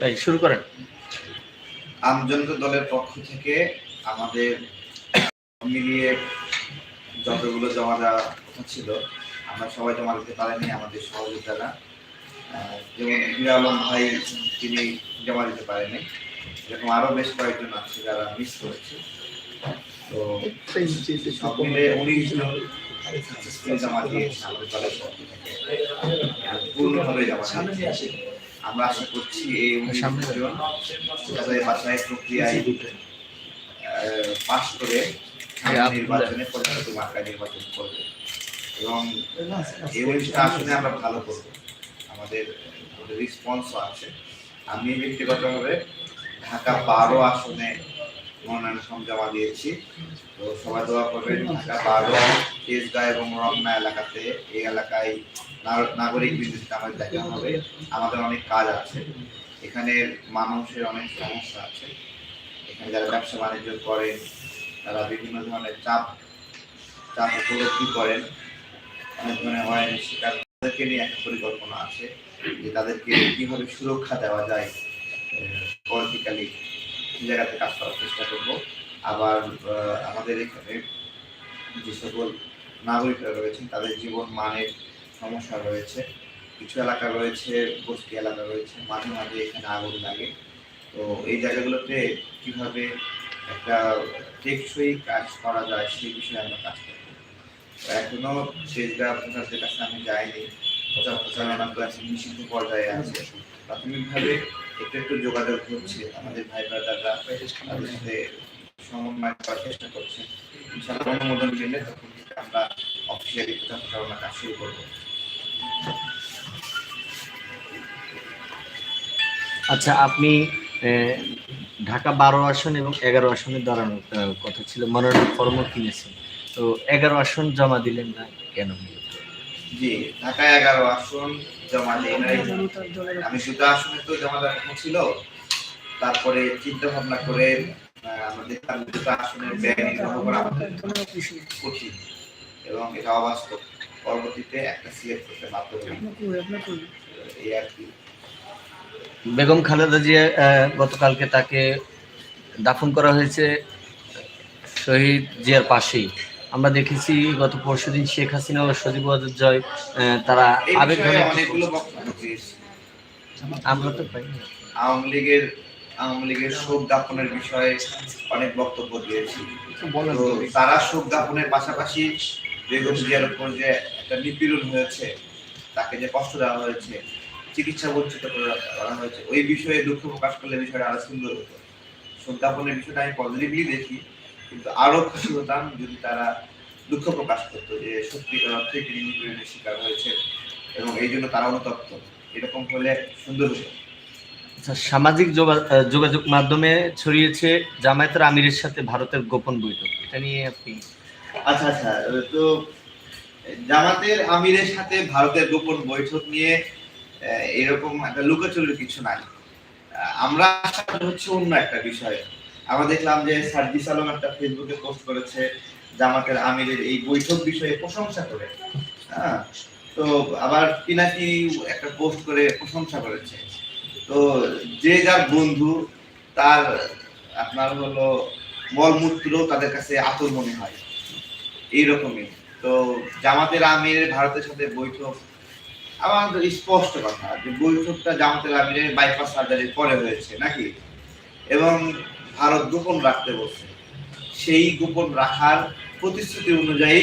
তাই শুরু করেন। আমজনতা দলের পক্ষ থেকে আমাদের মিলিয়ে যতগুলো জমা দেওয়া ছিল আমরা সবাই জমা দিতে পারিনি, আমাদের সহযোগিতারা যেমন আলম ভাই তিনি জমা দিতে পারেনি। এরকম আরও বেশ কয়েকজন আছে যারা মিস করেছে। তো সব মিলে successfully জমা দিয়েছে আমাদের দলের পূর্ণভাবে জমা দিয়েছে। আমরা আশা করছি এই উনিশ জন তাদের বাছাই প্রক্রিয়ায় পাশ করে নির্বাচনে মার্কায় নির্বাচন করবে। এবং এই উনিশটা আসলে আমরা ভালো করব। আমাদের রেসপন্সও আছে। আমি ব্যক্তিগতভাবে ঢাকা বারো আসনে মনোনয়ন ফর্ম জমা দিয়েছি। তো সবাই দোয়া করবেন, ঢাকা বারো তেজগাঁ এবং রমনা এলাকাতে এই এলাকায় নাগরিক বিদ্যুৎ আমাদের দেখা হবে। আমাদের অনেক কাজ আছে। এখানে মানুষের অনেক সমস্যা আছে। এখানে যারা ব্যবসা বাণিজ্য করেন, তারা বিভিন্ন ধরনের চাপ চাপ উপলব্ধি করেন। অনেক ধরনের হয় শিকার তাদেরকে নিয়ে একটা পরিকল্পনা আছে যে তাদেরকে কীভাবে সুরক্ষা দেওয়া যায় পলিটিক্যালি জায়গাতে কাজ করার চেষ্টা করব। আবার আমাদের এখানে যে সকল নাগরিকরা রয়েছেন, তাদের জীবন মানের সমস্যা রয়েছে। কিছু এলাকা রয়েছে বস্তি এলাকা রয়েছে, মাঝে মাঝে এখানে আগুন লাগে। তো এই জায়গাগুলোতে কীভাবে একটা টেকসই কাজ করা যায়, সেই বিষয়ে আমরা কাজ করব। তো এখনও কাছে আমি যাইনি। প্রচার প্রচারণা নিষিদ্ধ পর্যায়ে আছে। প্রাথমিকভাবে একটু একটু যোগাযোগ হচ্ছে আমাদের ভাই ব্রাদাররা। তাদের সাথে সমন্বয় করার চেষ্টা করছে। অনুমোদন তখন আমরা অফিসিয়ালি প্রচার প্রচারণা কাজ শুরু করব। আচ্ছা আপনি ঢাকা বারো আসন এবং এগারো আসনে দাঁড়ানোর কথা ছিল। মনোনয়ন ফর্মও কিনেছেন। তো এগারো আসন জমা দিলেন না কেন? জি ঢাকায় এগারো আসন জমা দিই নাই। আমি দুটো আসনে তো জমা দেওয়ার ছিল। তারপরে চিন্তা ভাবনা করে আসনের ব্যয় নির্বাহ আমাদের কঠিন এবং এটা অবাস্তব। পরবর্তীতে একটা সিলেক্ট করতে বাধ্য এই আর কি। বেগম খালেদা জিয়া গতকালকে তাকে দাফন করা হয়েছে। শহীদ জিয়ার পাশেই। আমরা দেখেছি গত পরশুদিন শেখ হাসিনা ও সজীব জয় তারা আবেগ অনেকগুলো বক্তব্য দিয়েছি। আমরা তো পাই আওয়ামী লীগের আওয়ামী লীগের শোক দাপনের বিষয়ে অনেক বক্তব্য দিয়েছি। তো তারা শোক দাপনের পাশাপাশি বেগম জিয়ার উপর যে একটা নিপীড়ন হয়েছে তাকে যে কষ্ট দেওয়া হয়েছে চিকিৎসা বঞ্চিত করা- করা হয়েছে ওই বিষয়ে দুঃখ প্রকাশ করলে বিষয়টা আরও সুন্দর হতো। শোক দাপনের বিষয়টা আমি পজিটিভলি দেখি। কিন্তু আরও খুশি হতাম যদি তারা দুঃখ প্রকাশ করতো যে সত্যিকার অর্থে তিনি নিপীড়নের শিকার হয়েছে এবং এই জন্য তারা অনুতপ্ত। এরকম হলে সুন্দর হতো। আচ্ছা সামাজিক যোগা- যোগাযোগ মাধ্যমে ছড়িয়েছে জামায়াতের আমিরের সাথে ভারতের গোপন বৈঠক। এটা নিয়ে আপনি আচ্ছা আচ্ছা তো জামাতের আমিরের সাথে ভারতের গোপন বৈঠক নিয়ে এরকম একটা লুকোচুরির কিছু নাই। আমরা হচ্ছে অন্য একটা বিষয়। আমরা দেখলাম যে সার্জিস আলম একটা ফেসবুকে পোস্ট করেছে জামাতের আমিরের এই বৈঠক বিষয়ে প্রশংসা করে। হ্যাঁ তো আবার পিনাকি একটা পোস্ট করে প্রশংসা করেছে। তো যে যার বন্ধু, তার আপনার হলো মলমূত্র তাদের কাছে আতর মনে হয়। এইরকমই। তো জামাতের আমিরের ভারতের সাথে বৈঠক আমাদের স্পষ্ট কথা যে বৈঠকটা জামাতের আমিরের বাইপাস সার্জারির পরে হয়েছে, নাকি? এবং ভারত গোপন রাখতে বলছে। সেই গোপন রাখার প্রতিশ্রুতি অনুযায়ী